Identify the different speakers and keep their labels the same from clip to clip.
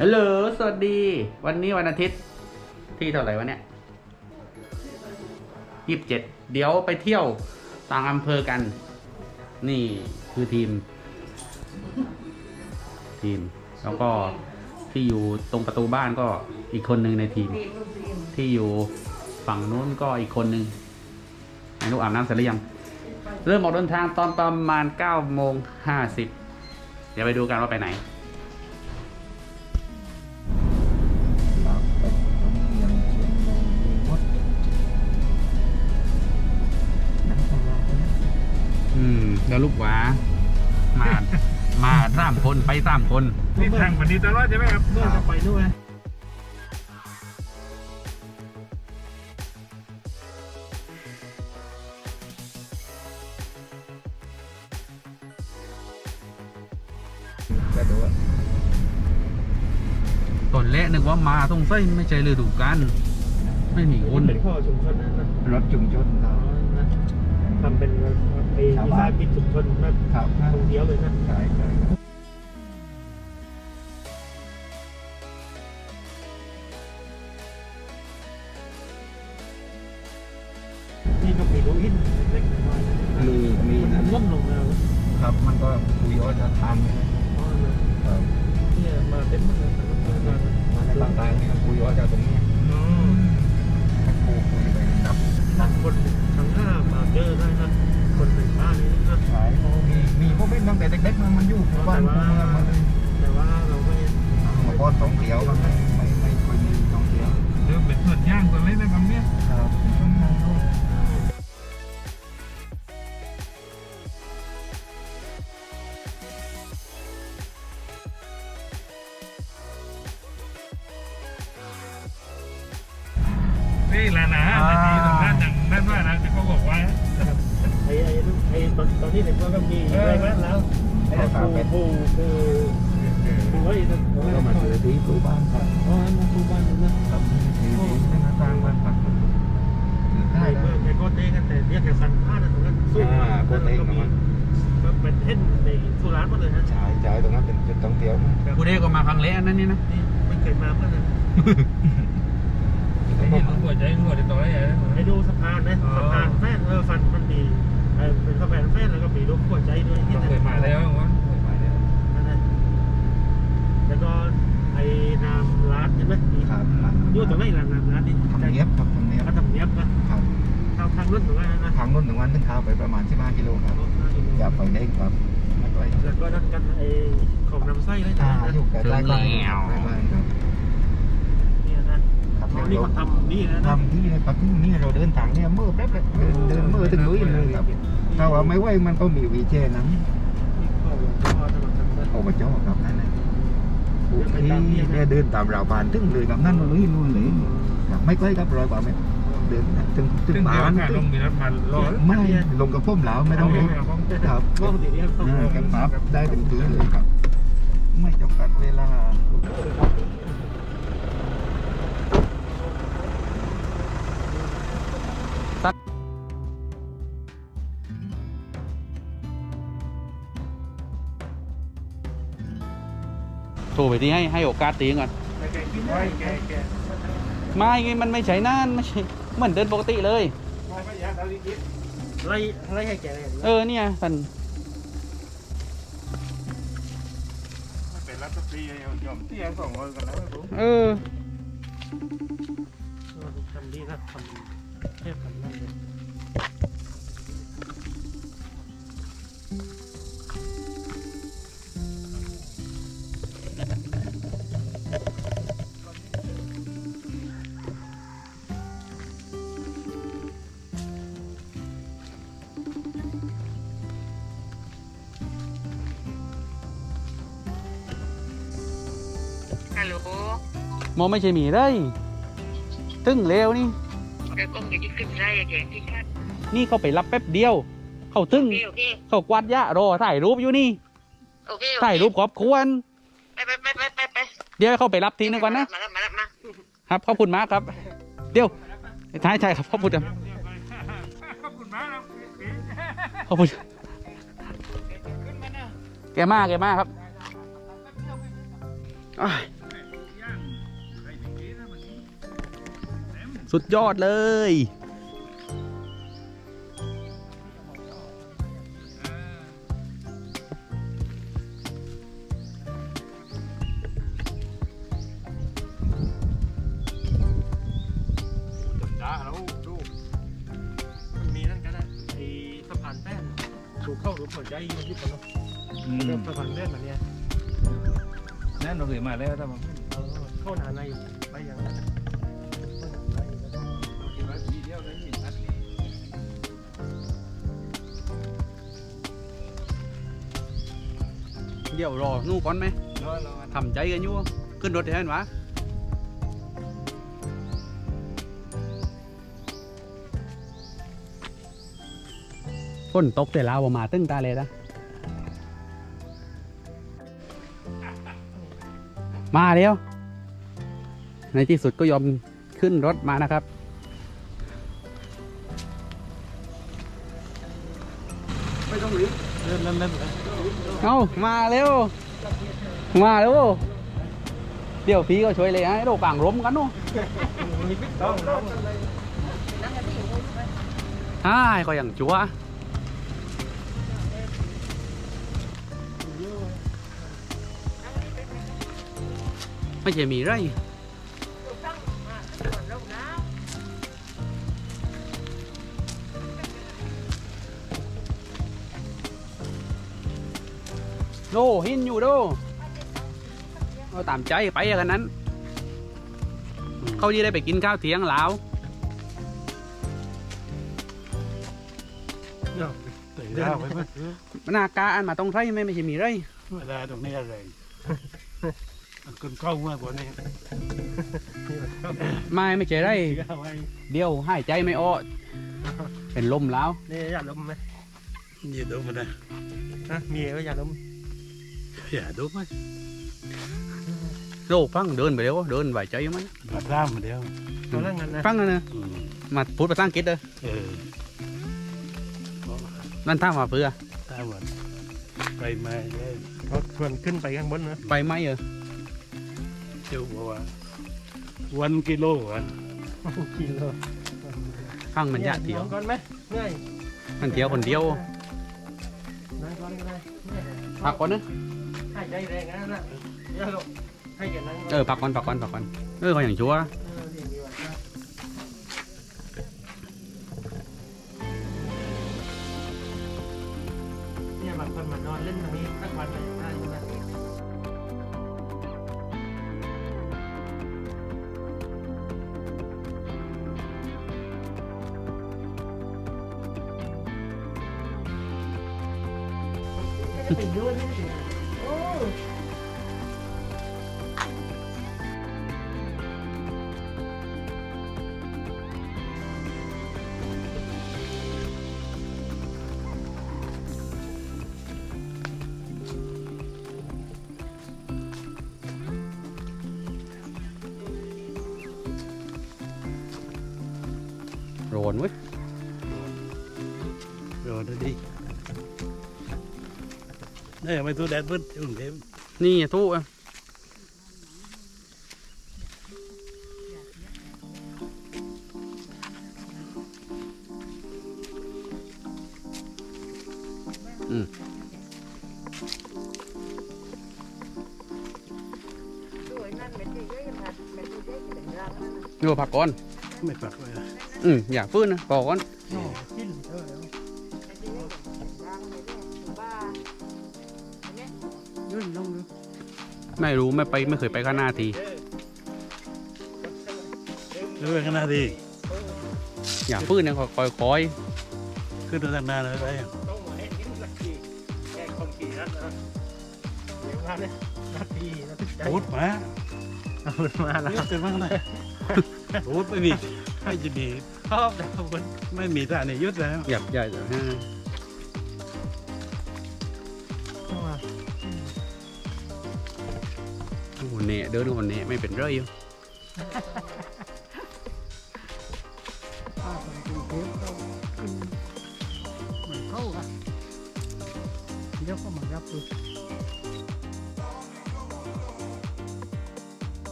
Speaker 1: ฮัลโหล สวัสดี วันนี้วันอาทิตย์ที่เท่าไหร่วะเนี่ยยี่สิบเจ็ด เดี๋ยวไปเที่ยวต่างอำเภอกัน นี่คือทีม ทีม แล้วก็ที่อยู่ตรงประตูบ้านก็อีกคนหนึ่งในทีม ที่อยู่ฝั่งนู้นก็อีกคนหนึ่งไอ้ลูกอาบน้ำเสร็จหรือยัง เริ่มออกเดินทางตอนประมาณ9โมง50 เดี๋ยวไปดูกันว่าไปไหน อืมแล้วลูกหวามามาสามคนไปสามคน
Speaker 2: นี่ทางวันนี้ตลอดใช่ไหมครับ
Speaker 3: เมื่อจะไปนู่นนะ
Speaker 2: ก็ดูว่า
Speaker 1: ตอนแรกนึกว่ามาต้องไส้ไม่ใช่ฤดูกาลไม่มีคน
Speaker 3: เป็นข้อชุมชนนั่นนะ
Speaker 2: รถจุ่มชนเรา
Speaker 3: ทำเป็น ไอ้วิสาหกิจชุมชนนะ
Speaker 2: ครับ
Speaker 3: ท่องเที่ยวเลยนะ
Speaker 2: ใช่ใช่
Speaker 3: นี่ก็มีรูอินเล็กน้อย
Speaker 2: มีมีนะ
Speaker 3: ล้มลงแล้ว
Speaker 2: ครับมันก็คุยว่าจะทำนะครับ
Speaker 3: เนี่ยมาเต็มหมดเลย
Speaker 2: มาในบางทางเนี่ยคุยว่าจะตรงนี้ให้ครูคุยไปนับ
Speaker 3: ทั้งคนทั้งห้ามาเจอได้นะ คนเป็นบ้านนี้นะ
Speaker 2: ขายเขามีมีพวกนี้ตั้งแต่เด็กๆมันมันอยู่บ้านคูเมืองมันเลย
Speaker 3: แต่ว่าเราไม่
Speaker 2: มาก้อนสองเดียวมันไม่ไม่ไม่ค่อยมีสองเดียว
Speaker 4: เริ่มเป็นส่วนย่างตัวเล็กนะครับเนี่ย
Speaker 2: ครับช่วงนั้นก็
Speaker 4: นี่ กั
Speaker 3: นแต่เรียกแต่สันผ้านะตรงนั้นสู้ก็เป็นเท่นในสุราษฎร์มาเลยฮะ
Speaker 2: ฉายฉายตรงนั้นเป็นจุดท่องเที่ยว
Speaker 1: กูเด้ก็มาครั้งแรกอันนั้นนี่นะ
Speaker 3: นี่ไม่เคยมาเมื่อนั้น
Speaker 4: ไอ้เห็นมันหัวใจหัวใจตัวอะไรอย่าง
Speaker 3: ให้ดูสะพานนะสะพานแฟนเออฟันมันมีเป็นสะพานแฟนแล้วก็มีรูปหัวใจด้วยนี่
Speaker 4: เคยมาแล้ววะเคยมาแล้ว
Speaker 3: นั่นนะแล้วก็ไอ้นามร้านใช่ไหมมี
Speaker 2: ครับ
Speaker 3: อยู่ตรงไหนร้านนามร้านนี่
Speaker 2: ทำเนียบครับทำเนียบ
Speaker 3: ก็ทำเนียบนะครับ ทางทางรุ่นตรงนั้นนะ
Speaker 2: ทางนู้นถึงวันถึงข้าวไปประมาณ 15 กิโลครับอย่าไปได้ครับไม่ไป
Speaker 3: แล้วก็นั่นกันไอ้ของน้ำไส้เลย
Speaker 2: อ่า
Speaker 3: นะ
Speaker 2: อยู่ใกล้ๆบ้านใกล้ๆบ้านครับ
Speaker 3: เนี่ยนะครับ
Speaker 2: เดี๋ยว
Speaker 3: นี่
Speaker 2: เรา
Speaker 3: เขาทำนี่นะนะ
Speaker 2: ทำที่ในปักที่นี่เราเดินทางเนี่ยมือแป๊บเลยเดินเดินมือถึงลุยเลยครับถ้าว่าไม่ไหวมันก็มีวีเจนั้น
Speaker 3: นี่ก็ก็จะมาทำนะ
Speaker 2: เอามาจ่อครับนั่นนะโอเคเนี่ยเดินตามราวบานถึงเลยครับนั่นลุยนู่นเลยครับไม่ใกล้ครับร้อยกว่าเมตร เดินถึงถึ
Speaker 4: ซึ่
Speaker 2: ง
Speaker 4: ง
Speaker 2: บ้า
Speaker 4: เดี๋ยวนงาน
Speaker 2: ถึ
Speaker 4: ล
Speaker 2: ง
Speaker 4: งมีรถมาล้อ
Speaker 2: ไม่ลงกับพุ่มแล้วไม่ต้องลงครับ
Speaker 3: ก็ติดเนี่ยต้อง
Speaker 2: อ่ากันปั๊บได้ถึงที่เลยครับ ไม่จำกัดเวลา
Speaker 1: โทรไปที่ให้ให้โอกาสตีก่อนไม่ไงมันไม่ใช่นั่นไม่ใช่ เหมือนเดินปกติเลย
Speaker 3: ไล่ไล่ให้แกเลย
Speaker 1: เออเนี่ยสัน
Speaker 4: เป็นรัฐตียอมเที่ยงสองคนกันแล้วผม
Speaker 1: เออ
Speaker 3: ทำดีนะทำเทพทำนั่นเลย
Speaker 1: มองไม่ใช่หมีเลยตึ้งเร็วนี่
Speaker 5: เดี๋ยวกล้องจะยึดขึ้นได้อะแกที่คาด
Speaker 1: นี่เขาไปรับแป๊บเดียว เขาตึ้ง
Speaker 5: โอเคโอเค
Speaker 1: เขากวาดยะรอถ่ายรูปอยู่นี่
Speaker 5: โอเคโอเค
Speaker 1: ถ่ายรูปขอบควร
Speaker 5: ไปไปไปไปไปไป
Speaker 1: เดี๋ยวให้เขาไปรับทีนึงก่อนนะ
Speaker 5: มาแล้วมาแล้วมา
Speaker 1: ครับขอบคุณมากครับ เดี๋ยวใช่ใช่ครับขอบคุณครับ
Speaker 4: ขอบคุณมากครับ
Speaker 1: ขอบคุณแกมากแกมากครับ สุดยอดเลย
Speaker 3: จ้าแล้วดูมันมีนั่นกันนะไอ้สะพานแป้นถูกเข้าหรือผลใจมันที่คนเนาะเริ่มสะพานแป้นมาเนี่ย
Speaker 6: นั่นเราเคยมาแล้วถ้ามัน
Speaker 3: เออเข้าหนาในไปอย่างนั้น เดี๋
Speaker 1: ยวรอนู่นก่อนไหมทำใจกันอยู่ ขึ้นรถเห็นวะฝนตกแต่ลาวบ่มาตึ้งตาเลยนะมาแล้ว ในที่สุดก็ยอมขึ้นรถมานะครับ
Speaker 3: เอา
Speaker 1: มาเร็ว มาเร็ว เดี๋ยวพี่ก็ช่วยเลยให้เรากลางร่มกันเนู่น
Speaker 3: ต้องต้อง
Speaker 1: ใช่ก็อย่างจัวไม่ใช่มีไร โดหินอยู่โดเอาตามใจไปกันนั้น เขาจะได้ไปกินข้าวเที่ยงแล้ว
Speaker 6: ตื่นแล้วไปเพื่อน
Speaker 1: มันนากาอันมาต้องไรไม่ไม่ใช่มีไร
Speaker 6: เวลาตรงนี้อะไรคนเข้าเมื่อกว่านี้
Speaker 1: ไม่ไม่ใช่ไร
Speaker 3: เอาไว้
Speaker 1: เดียวหายใจไม่ออกเป็นลมแล้ว
Speaker 3: นี่อย่าล้มไหม
Speaker 6: อย่าดูมันนะ
Speaker 3: ฮะมีก็อย่าล้ม
Speaker 6: อย่าดูไหม
Speaker 1: โลกฟังเดินไปเร็วเดินไหวใจยังมัน
Speaker 6: มาตามมาเดียว
Speaker 3: ตัวนั่งกันนะ
Speaker 1: ฟังนะนะ
Speaker 6: อืม
Speaker 1: มาพูดภาษาอังกฤษเลย
Speaker 6: เออ
Speaker 1: นั่นท่ามาเพื่อ
Speaker 6: ตามหมดไปมาเลย
Speaker 3: เขาชวนขึ้นไปข้างบนนะ
Speaker 1: ไปไหมเออ
Speaker 6: เจ้าบอกว่าวันกิโลวัน
Speaker 3: กินเลย
Speaker 1: ฟังมันยากเดียว
Speaker 3: ก่อนไหมง่าย
Speaker 1: มันเที่ยวคนเดียว
Speaker 3: นั่งก่อนก็ได้
Speaker 1: พักก่อนนะ
Speaker 3: ให้ใจแรงนะนะอย่าลงให้แกนั่ง
Speaker 1: เออพักก่อนพักก่อนพักก่อนเออเขาอย่างชัวร์
Speaker 3: เออดีดีว่ะเนี่ยบางคนมานอนเล่นตรงนี้ทั้งวันเลยได้อยู่นะ
Speaker 1: โรนเว้ย
Speaker 6: รอดูดินี่ไม่ตัวแดดมืดกรุงเทพ
Speaker 1: นี่ทุกอืมดูพักก่อน
Speaker 6: ไม่ปักเลยนะ
Speaker 1: อืมอยากฟื้นนะพอก่อน
Speaker 3: กินเออ
Speaker 1: ยื่นลงไม่รู้ไม่ไปไม่เคยไปข้างหน้าที
Speaker 6: เรื่องขนาดดี
Speaker 1: อยากฟื้นนะคอยคอย
Speaker 6: ขึ้นมาตั้งนานแล้วไป
Speaker 3: ต้องมาให้นิ้วสักทีแค่คนกี่นัดนะเดี๋ยวมาเนี่ยนาทีนาทีใจ
Speaker 6: พูดมา
Speaker 3: เอามาแล้ว
Speaker 6: เยอะกันมากเลยพูดไม่มี ไม่จะมี
Speaker 3: ชอบนะคุณ
Speaker 6: ไม่มีท่าในยุทธแล้ว
Speaker 1: อยากใหญ่แต่ฮะโอ้โหเนะเดินคนเนะไม่เป็นไรอยู่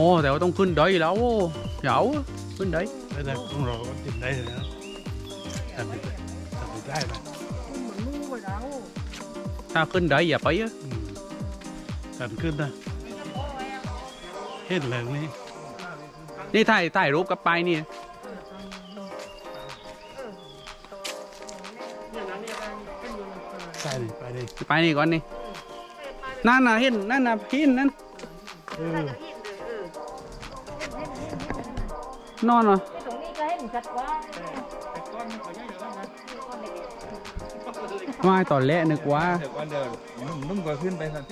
Speaker 1: อ้แต่ว่าต้องขึ้นดอยแล้วโอ้เหยาวขึ้นดอย
Speaker 6: ไม่ได้ต้องรอก็กินได้เลยนะทำไม่ได้ทำไม่ได้นะ
Speaker 1: ถ้าขึ้นดอยอย่าไปอะ
Speaker 6: อืมสันขึ้นนะเห็นเลยนี่
Speaker 1: นี่ถ่ายถ่ายรูปกับไปายนี่
Speaker 6: ใช่เลยไปเลย
Speaker 1: ไปนี่ก่อนนี่นั่นน่ะเห็นนั่นน่ะหินนั่น
Speaker 6: น
Speaker 1: อนเหรอ
Speaker 7: ตรงนี้ก็เห็นชัดกว่า
Speaker 1: ไม่ตอนแรกนึกว่า
Speaker 4: เดี๋ยวก่อนเดี๋ยวนุ่มๆก็ขึ้นไปสัก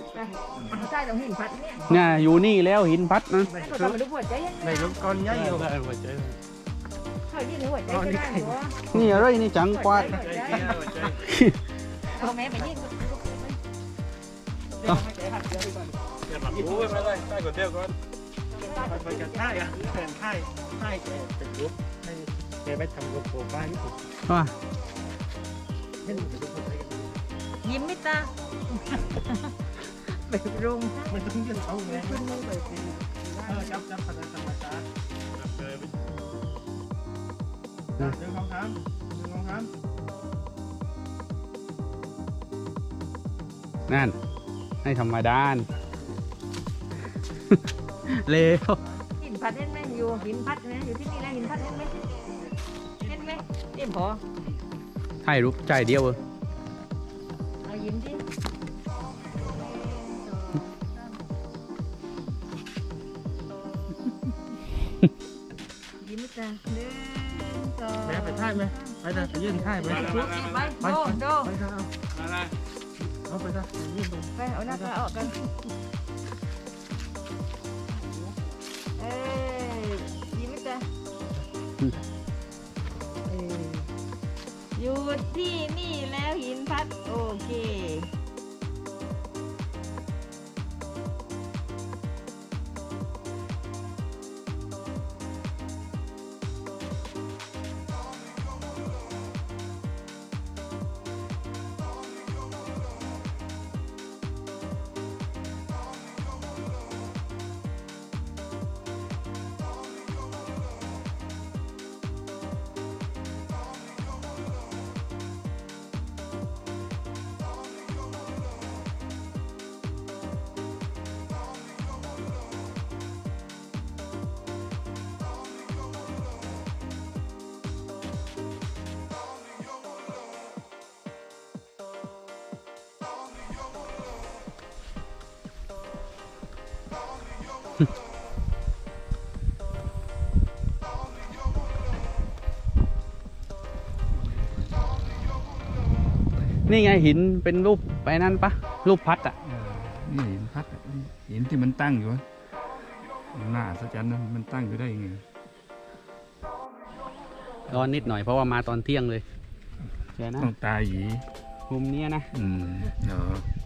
Speaker 7: ใช่ตรงหินพัดเนี่ย
Speaker 1: เนี่ยอยู่นี่แล้วหินพัดนะ
Speaker 7: เขาทำมาดูหัวใจยังไง
Speaker 3: ในรถก้อนใหญ่อยู่
Speaker 6: ได้หัวใจ
Speaker 7: เขายื่นหัวใจก็ได้หัว
Speaker 1: นี่อะไรนี่จังกว่า
Speaker 7: เขาแม่ไปยื่น
Speaker 3: อย่าหลับรู้ไปเลยใต้กดเดียวก่อนไปไปกันใช่อะแฟนใช่ ใช่แกเป็นรูปให้แกไปทำรูปโปรไฟล์ที่สุด
Speaker 1: ว่า
Speaker 3: เห็นเป็นรูปอะไรกัน
Speaker 7: ยิ้มมิตาไปรุง
Speaker 3: มันต้องยืนเขาไงเออจับจับพนันธรรมชาติจับเลยเดินของคำเดินของคำ
Speaker 1: นั่นให้ธรรมดาน เลว
Speaker 7: หิน พัดเห็นไหมอยู่หินพัดนะอยู่ที่นี่นะหินพัดเห็นไหมเห็นไหมเห็นพอ
Speaker 1: ถ่ายรูปใจเดียวเออ
Speaker 7: เอายิ้มดิยิ้มมิตาหนึ่งสอง
Speaker 3: แม่ไปท่ายไหมไปท่ายไปยื่นท่ายไป
Speaker 7: ไปไปโดโด
Speaker 3: ไปท่ายเอาเอาไปท่ายยื่นไป
Speaker 7: ไปเอาหน้าตาออกกัน อยู่ที่นี่แล้วหินพัดโอเค
Speaker 1: นี่ไงหินเป็นรูปไปนั่นปะรูปพัดอะ
Speaker 4: นี่หินพัดอะหินที่มันตั้งอยู่อะหน้าสัจจันนะมันตั้งอยู่ได้ยังไง
Speaker 1: ร้อนนิดหน่อยเพราะว่ามาตอนเที่ยงเลยเดี๋ยวนะ
Speaker 4: ต้องตาหยี
Speaker 1: มุมเนี้ยนะ
Speaker 4: อืมเนาะ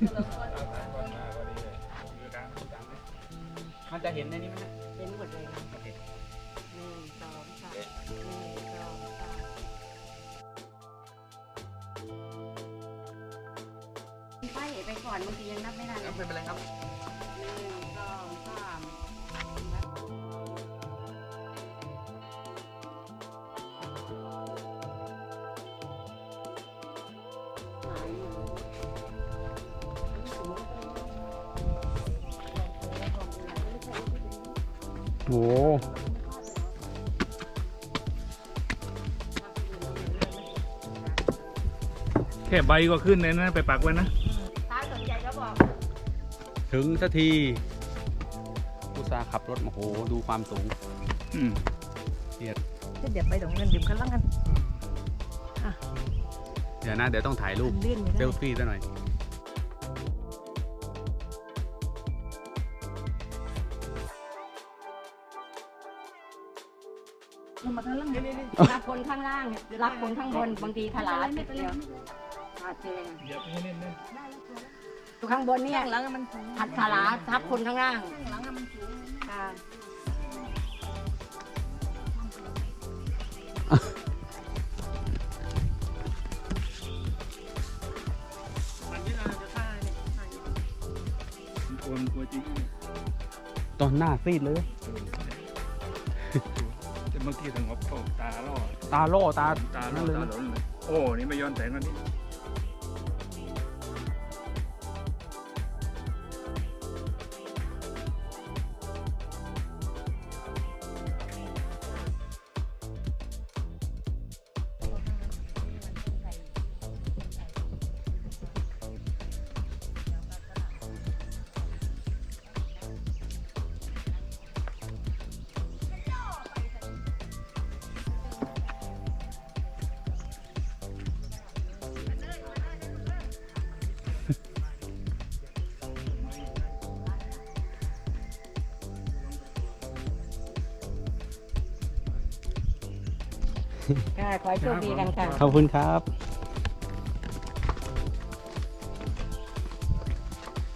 Speaker 1: มันจะเห็นในนี้ไหม
Speaker 7: เป็นหมดเลยหนึ่งสองสามหนึ่งสองสามไปไปก่อนบางทียังนับไม่ทันเลย
Speaker 1: ไม่เป็นไรครับ
Speaker 7: หนึ่งสองสามหายหมด
Speaker 1: โอ้
Speaker 6: แค่ใบก็ขึ้นเลยนะ ไปปักไว้นะ
Speaker 7: ถ้าสนใจก็บอก
Speaker 1: ถึงสักทีอุตส่าห์ขับรถมาโหดูความสูง
Speaker 4: อืม
Speaker 7: เดี๋ยวไปตรงนั้นดื่มกันล่างกัน
Speaker 1: เดี๋ยวนะ เดี๋ยวต้องถ่ายรูป
Speaker 7: เลื่อนไม่
Speaker 1: เซ
Speaker 7: ได้
Speaker 1: ลฟี่ซะหน่อยา
Speaker 7: งล่าง รับบนข้างบน บางทีถลาติดเดียวอาเจ
Speaker 6: เหยียบ
Speaker 7: ตัวข้างบนเนี่ยหัดถลาทับคนข้างล่างหลัง
Speaker 3: มัลัวมันกลัวจริตอน
Speaker 1: หน้าซีดเลย
Speaker 4: แต่บางทีถึงเอาตาลอด
Speaker 1: ตาโล่ตา
Speaker 4: ตาล่
Speaker 1: นั่
Speaker 4: อน
Speaker 1: เลย
Speaker 4: ตา
Speaker 1: นะ
Speaker 4: หลนเลยโอ้นี่ไม่ย้อนแสงแล้วนี่
Speaker 8: ค่ะขอให้โชคดีกันค่ะ
Speaker 1: ขอบคุณครับ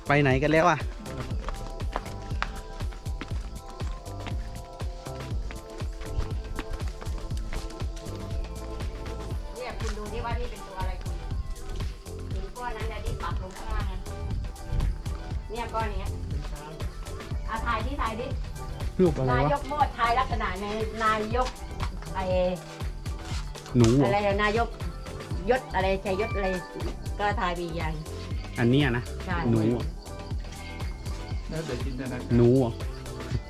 Speaker 1: ไปไหนกันแล้วอะ
Speaker 8: เนี่ยคุณดูที่ว่านี่เป็นตัวอะไรคุณถึงก้อนนั้นแหละที่ปักลงข้างล่างอะเนี่ยก้อนเนี้ยอาถ่ายที่ถ่ายดิ
Speaker 1: รูปอะไร
Speaker 8: นายวะกโมดทายลักษณะในนายกไอ
Speaker 1: หนูเหร
Speaker 8: อะไร
Speaker 1: อ
Speaker 8: อะนายกยศอะไรชัยยศอะไรก็ทายไปอีกอย่าง
Speaker 1: อันเนี้ยนะ
Speaker 8: ใช่
Speaker 1: หนูเหรอ
Speaker 4: แล้วแต่จินตนาการ
Speaker 1: หนูเหรอ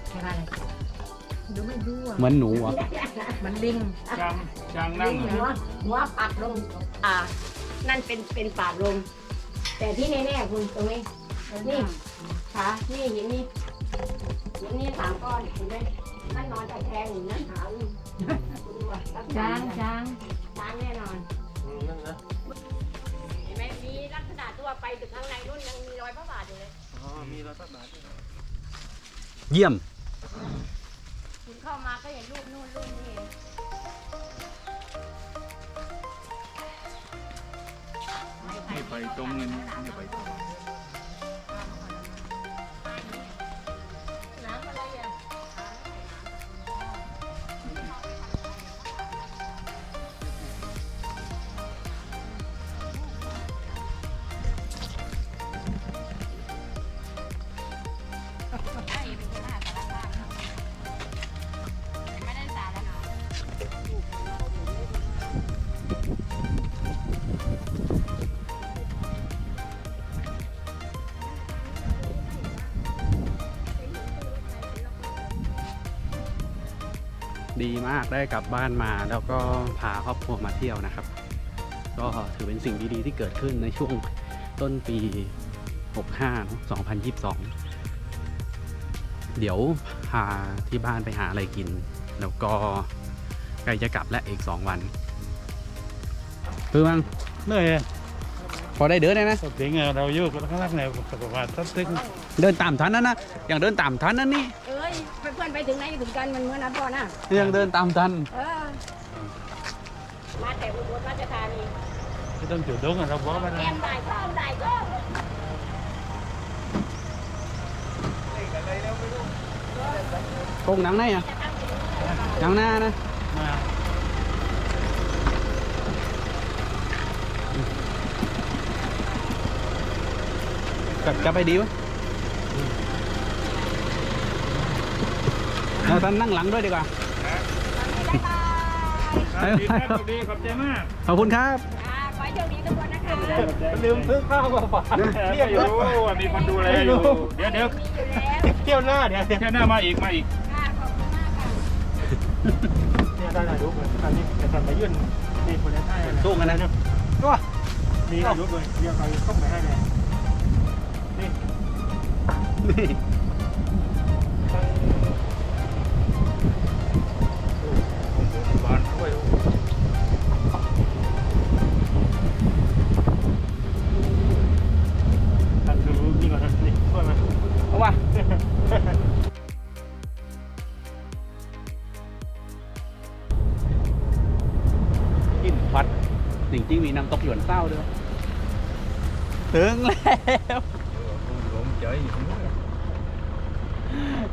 Speaker 8: ใช่ไหมอะไรดูไม่ดูอะ
Speaker 1: เหมือนหนูเหรอ
Speaker 8: มันลิง
Speaker 4: ช้างช้างนั่
Speaker 8: ลิ
Speaker 4: ง
Speaker 8: ง
Speaker 4: เหร
Speaker 8: หัว
Speaker 4: อ
Speaker 8: หัวปักลงอ่า นั่นเป็นเป็นปากลง แต่ที่แน่ๆคุณตรงนี้นี่ขานี่หินนี่หินนี่สามก้อนเห็นไหมนั่นนอนตะแคงอยู่นั่นหาว อยู่คุณดูอะช้างช้างช้างแน่นอนเห็นไหมมีลักษณะตัวไปถึงข้างในนู่นยังมีรอยพระบาทอยู่เลย
Speaker 3: อ๋อมีรอยพระบาทด้วย
Speaker 1: เยี่ยม
Speaker 8: คุณเข้ามาก็เห็นรูปนู่นรูปนี่เอง
Speaker 4: นี่ไปตรงนี้นี่ไปตรง
Speaker 8: ดี
Speaker 1: มากได้กลับบ้านมา แล้วก็พาครอบครัวมาเที่ยวนะครับ ก็ถือเป็นสิ่งดีๆที่เกิดขึ้นในช่วงต้นปี 65เนอะ2022 เดี๋ยวพาที่บ้านไปหาอะไรกิน แล้วก็ใกล้จะกลับและอีก 2 วันเพื่อมั้ง
Speaker 4: เหนื่อย
Speaker 1: พอได้เดินได้นะ
Speaker 4: สติงเราอยู่ข้างล่างแนวสุขภาพตั้งตึง
Speaker 1: เดินตามทันนั่นนะอย่างเดินตามทันนั่นนี่
Speaker 8: เอ้ยเพื่อนๆไปถึงไหนถึงกันมันเหมื่อนนะพ่อนะ
Speaker 1: ยังเดินตามทัน
Speaker 8: เออมาแต่อุบลราชธานี
Speaker 4: ไม่ต้องจุดดงเราบอกมา
Speaker 8: แอมได้ก็ได้ก็
Speaker 1: เราท่านนั่งหลังด้วยดีกว่า
Speaker 4: ดีครับดีขอบใจมาก
Speaker 1: ขอบคุณครับ
Speaker 8: อ่าขอให้โชคดีทุกคนนะคะ
Speaker 3: ลืมซื้อข้าวมาฝาก
Speaker 4: เรียกอยู่ว่ามีคนดูแลอยู่ เดี๋ยวเดี๋ยว
Speaker 8: มีอยู่แล้ว
Speaker 3: เที่ยวหน้าเดี๋ยวเที่ยว
Speaker 4: เที่ยวหน้ามาอีกมาอีก
Speaker 8: ค่ะขอบคุณมากค่ะ
Speaker 3: เนี่ยได้ถ่ายรูปเลยอันนี้จะทำมายื่นนี่คนนี้ได้เลย
Speaker 1: สู้กันนะ
Speaker 3: ก็นี่ถ่ายรูปเลยเรียกเขาเข้าไปให้เลยนี่ ถึ
Speaker 1: งแล้ว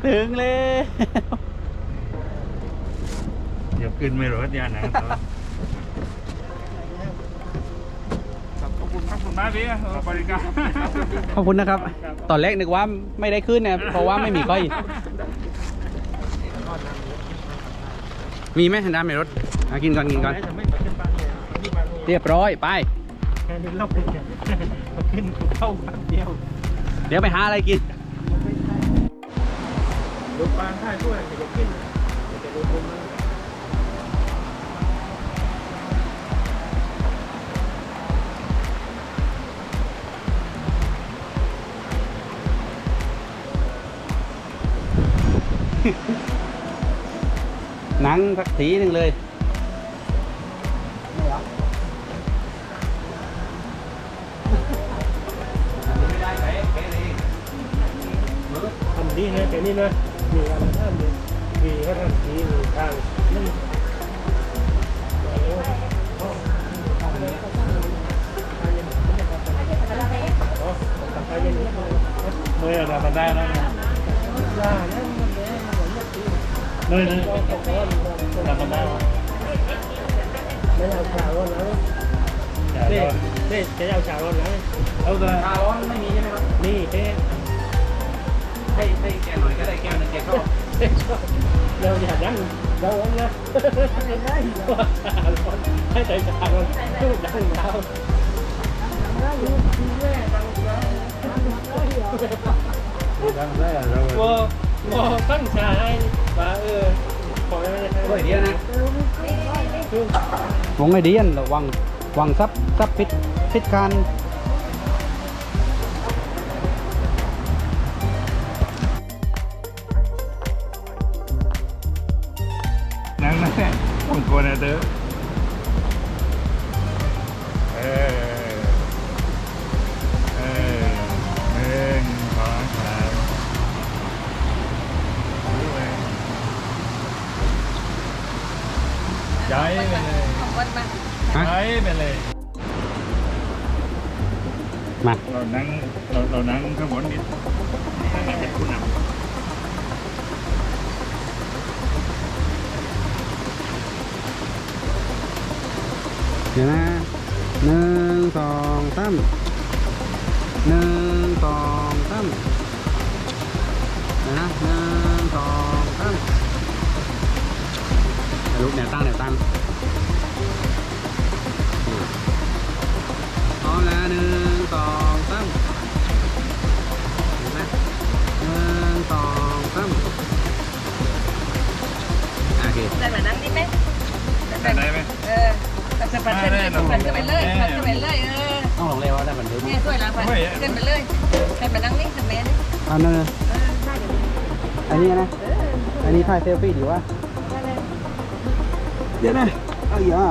Speaker 1: ถึงแล้ว
Speaker 4: เดี๋ยวขึ้นไม่รถยานนะครับขอบคุณครับคุณมาพี่บริการ
Speaker 1: ขอบคุณนะครับ ตอนแรกนึกว่าไม่ได้ขึ้นนะเพราะว่าไม่มีก้อยมีไหมน้ำในรถกินก่อนกินก่อน
Speaker 3: เรี
Speaker 1: ยบร้อยไป
Speaker 3: แค่นี้รอบเดียวขึ้นเข้าบ้านเดียว
Speaker 1: เดี๋ยวไปหาอะไรกิน
Speaker 3: ดูปานได้ด้วยเดี๋ยวขึ้นเดี๋ยวดูมุมนั้น
Speaker 1: หนังสักสีหนึ่งเลย
Speaker 3: นี่นี่จะเอาชาร้อนแล้วเอาเลย
Speaker 1: ชาร้อนไม่มีใช่ไหมครับ
Speaker 3: นี่เอ๊
Speaker 1: ให้ให้แกหน่อยก็ได้แก้วหนึ่งแกชอบ
Speaker 3: เราอย่าดังเรานะไม่ได้ให้ใจชาร้อนตู้ดังเรา
Speaker 2: ดังได้เรา
Speaker 3: โมโมตั้งชายว่าเออขอไม่ได้
Speaker 1: โอ้ยเดียวนะวงไอเดียนระวังวังซับซับพิษพิษการ
Speaker 4: นั่งนั่งผมกลัวนะเด้อ เรานั่งเราเรานั่งข้างบนนิดนั่งเป็นผู้นำ
Speaker 1: เดี๋ยวนะหนึ่งสองสามหนึ่งสองสามเดี๋ยวนะหนึ่งสองสามลุกแนวตั้งแนวตั้งพร้อมแล้วหนึ่ง ได้
Speaker 7: แบบนั้นนี่ไหม
Speaker 4: ได้ไหม
Speaker 7: เออตัดสะบัดขึ้นไปตัดขึ้นไปเลยตัดขึ้นไปเลยเออ
Speaker 1: ต้องลงเร็วว่าได้บันทึก
Speaker 7: เนี่ยช่วยเราไปขึ้นไปเลยให้มานั่งนี่ทำไมนี่
Speaker 1: อันนั้นนะอันนี้นะ อันนี้ถ่ายเซลฟี่ดีวะเดี๋ยวนะเอาอย่า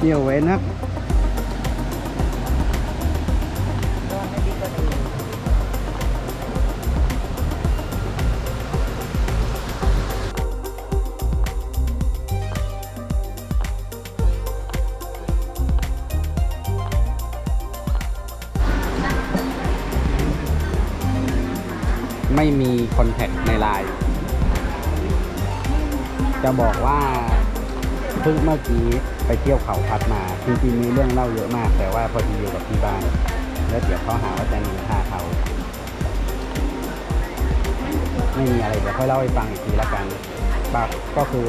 Speaker 1: เดี๋ยวเว้นครับ อนแทคในไลน์จะบอกว่าเพิ่งเมื่อกี้ไปเที่ยวเขาพัดมาจริงๆมีเรื่องเล่าเยอะมาก แต่ว่าพอดีอยู่กับที่บ้าน แล้วเดี๋ยวเขาหาว่าจะนินท่าเขาไม่มีอะไรเดี๋ยวค่อยเล่าให้ฟังอีกทีละกันบักก็คือ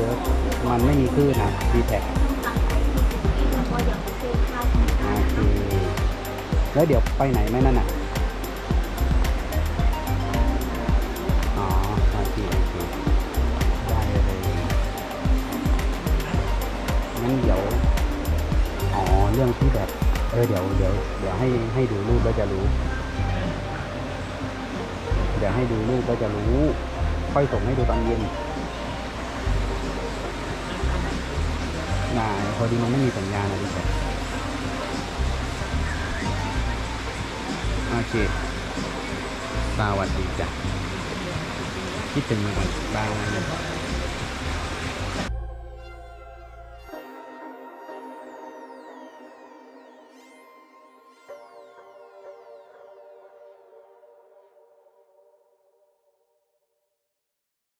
Speaker 1: มันไม่มีคลื่นนะดีแท็กโอเคแล้วเดี๋ยวไปไหนไหมนั่นน่ะ เออเดี๋ยวเดี๋ยวเดี๋ยวให้ให้ดูรูปแล้วจะรู้ เดี๋ยวให้ดูรูปแล้วจะรู้ ค่อยส่งให้ดูตอนเย็นน่าพอดีมันไม่มีสัญญาณนะดิแต่โอเคสวัสดีจ้ะคิดถึงเหมือนกันบ้าง